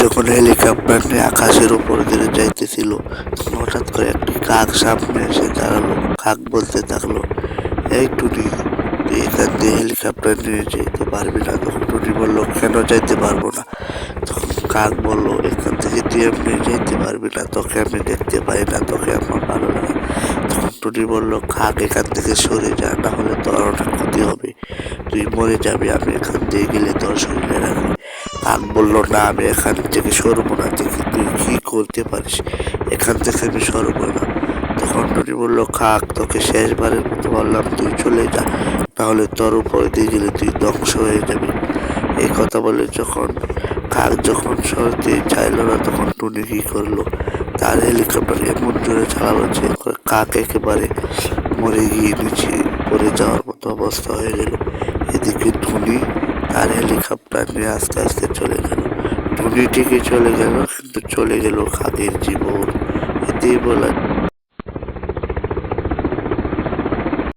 যখন হেলিকপ্টার নিয়ে আকাশের উপর দিয়ে যাইতেছিল হঠাৎ করে একটি কাক সামনে এসে দাঁড়াল। কাক বলতে থাকল, এই টুনি, তুই এখান দিয়ে হেলিকপ্টার নিয়ে যেতে পারবি না। তখন টুনি বলল, কেন যাইতে পারব না? তখন কাক বলল, এখান থেকে তুই এমনি যেতে পারবি না, তোকে আমি দেখতে পাই না, তোকে আমার ভালো লাগে তখন টুনি বলল, কাক এখান থেকে সরে যা, না হলে তোর অনেক ক্ষতি হবে। তুই মরে যাবি, আমি এখান দিয়ে গেলে তোর শরীরে রাখবি। কাক বলল, না, আমি এখান থেকে সরবো না। দেখি তুই কি করতে পারিস। এখান থেকে আমি সরবো না। তখন টুনি বলল কাক তোকে শেষবারের মতো বললাম তুই চলে যা। তাহলে তোর উপরে দিয়ে গেলে তুই ধ্বংস হয়ে যাবি। এই কথা বলে যখন কাক যখন সরতে চাইলো না, তখন টুনি কী করল? তার হেলিকপ্টার এমন জোরে চালালো যে কাক একেবারে মরে গিয়ে নিচে পড়ে যাওয়ার মতো অবস্থা হয়ে গেল। এদিকে টুনি তার হেলিকপ্টার নিয়ে আস্তে আস্তে চলে গেল। টুনি ঠিকই চলে গেল, কিন্তু চলে গেল খাদের জীবন। এতেই বলা